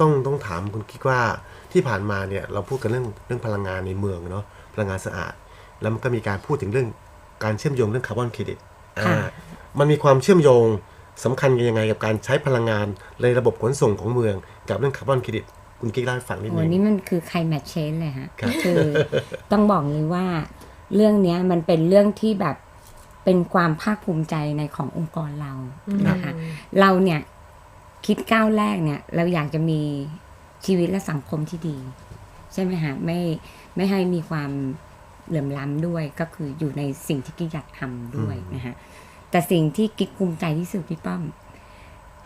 ต้องต้องถามคุณคิดว่าที่ผ่านมาเนี่ยเราพูดกันเรื่องเรื่องพลังงานในเมืองเนาะพลังงานสะอาด แล้วมันก็มีการพูดถึงเรื่องการเชื่อมโยงเรื่องคาร์บอนเครดิตอ่ามันมีความเชื่อมโยงสำคัญกันยังไงกับการใช้พลังงานในระบบขนส่งของเมือง กับเรื่องคาร์บอนเครดิตคุณกิ๊กเล่าให้ฟังนิดโอ้นึงนี่มันคือ climate change เลยฮะครับคือต้องบอกเลยว่าเรื่องเนี้ยมันเป็นเรื่องที่แบบเป็นความภาคภูมิใจในขององค์กรเรานะคะเราเนี่ย คิดก้าวแรกเนี่ย เราอยากจะมีชีวิตและสังคมที่ดี ใช่ไหมฮะไม่ไม่ให้มีความเหลื่อมล้ำด้วยก็คืออยู่ในสิ่งที่กิ๊กอยากทำด้วยนะฮะแต่สิ่งที่กิ๊กภูมิใจที่สุดพี่ป้อม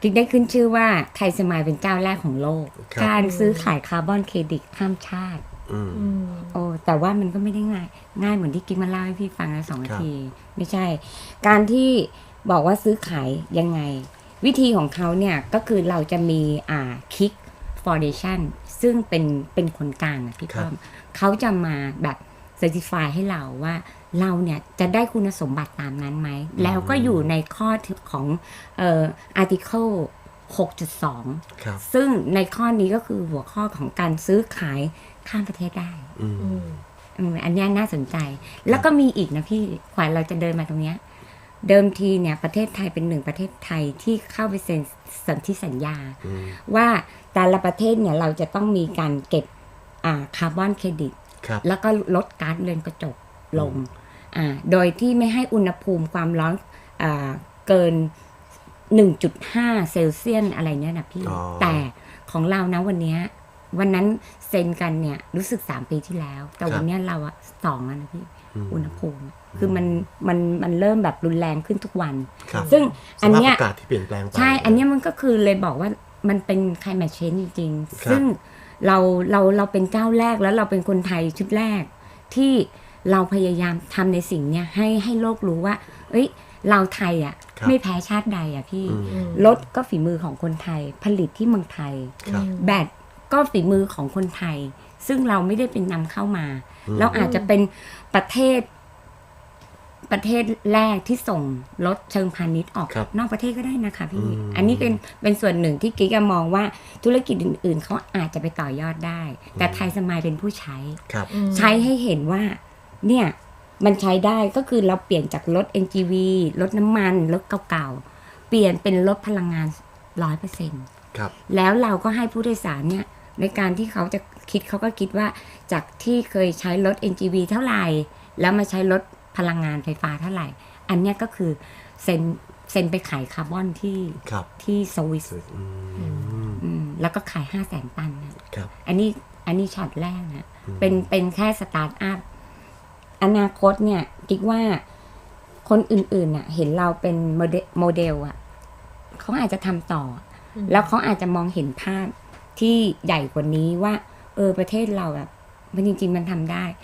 กิ๊กได้ขึ้นชื่อว่าไทยสมายเป็นเจ้าแรกของโลกครับการซื้อขายคาร์บอนเครดิตข้ามชาติอืมโอ้แต่ว่ามันก็ไม่ได้ง่าย ง่ายเหมือนที่กิ๊กมาเล่าให้พี่ฟังแล้วสองนาครับที ไม่ใช่ การที่บอกว่าซื้อขายยังไง วิธีของเขาเนี่ยก็คือเราจะมีอ่าคิกฟอร์เดชันซึ่งเป็นเป็นคนกลางอะพี่ป้อมเขาจะมาแบบเซอร์ติฟายให้เราว่าเราเนี่ยจะได้คุณสมบัติตามนั้นไหม แล้วก็อยู่ในข้อของเอ่อ article 6.2ครับซึ่งในข้อนี้ก็คือหัวข้อของการซื้อขายข้ามประเทศได้อืมอืมอันเนี้ยน่าสนใจ แล้วก็มีอีกนะพี่ขวัญเราจะเดินมาตรงเนี้ย เดิมทีเนี่ยประเทศไทยเป็นหนึ่งประเทศไทยที่เข้าไปเซ็นสนธิสัญญาอืมว่าแต่ละประเทศเนี่ยเราจะต้องมีการเก็บอ่าคาร์บอนเครดิตครับแล้วก็ลดก๊าซเรือนกระจกลงอ่าโดยที่ไม่ให้อุณหภูมิความร้อนอ่าเกิน 1.5 เซลเซียสอะไรเนี่ยนะพี่อ๋อแต่ของเรานะวันเนี้ยวันนั้นเซ็นกันเนี่ยรู้สึก 3 ปีที่แล้ว แต่วันเนี้ยเราอะสองแล้วนะพี่ อุณหภูมิ คือมันมันมันเริ่มแบบรุนแรงขึ้นทุกวันครับซึ่งสอันภาพเนี้ยอากาศที่เปลี่ยนแปลงไปใช่ อันเนี้ยมันก็คือเลยบอกว่ามันเป็น climate change จริงครับๆซึ่งเราเราเราเป็นเจ้าแรกแล้วเราเป็นคนไทยชุดแรก ที่เราพยายามทำในสิ่งเนี้ยให้ให้โลกรู้ว่า เอ้ย เราไทยอะครับไม่แพ้ชาติใดอะพี่อืมรถก็ฝีมือของคนไทย ผลิตที่เมืองไทยครับแบต ก็ฝีมือของคนไทย ซึ่งเราไม่ได้เป็นนำเข้ามา เราอาจจะเป็นประเทศ ประเทศแรกที่ส่งรถเชิงพาณิชย์ออก ครับนอกประเทศก็ได้นะคะพี่ อืม อันนี้เป็นเป็นส่วนหนึ่งที่กิ๊กอะมองว่าธุรกิจอื่น ๆเขาอาจจะไปต่อยอดได้ แต่ไทยสมายเป็นผู้ใช้ ครับ ใช้ให้เห็นว่าเนี่ยมันใช้ได้ก็คือเราเปลี่ยนจากรถ NGV รถน้ำมันรถเก่าๆ เปลี่ยนเป็นรถพลังงานร้อยเปอร์เซ็นต์ครับ แล้วเราก็ให้ผู้โดยสารเนี่ย ในการที่เขาจะคิดเขาก็คิดว่าจากที่เคยใช้รถ NGV เท่าไหร่ แล้วมาใช้รถพลังงานไฟฟ้าเท่าไหร่ อันเนี้ยก็คือเซ็นเซ็นไปขายคาร์บอนที่ครับ ที่สวิสอืม อืมแล้วก็ขายห้าแสนตันนะครับ อันนี้อันนี้ช็อตแรกนะเป็นเป็นแค่สตาร์ทอัพอนาคตเนี่ยคิดว่าคนอื่นๆน่ะ เห็นเราเป็นโมเดลโมเดลอะเขาอาจจะทำต่ออแล้วเขาอาจจะมองเห็นภาพ ที่ใหญ่กว่านี้ว่า เออประเทศเราแบบมันจริง ๆ มันทำได้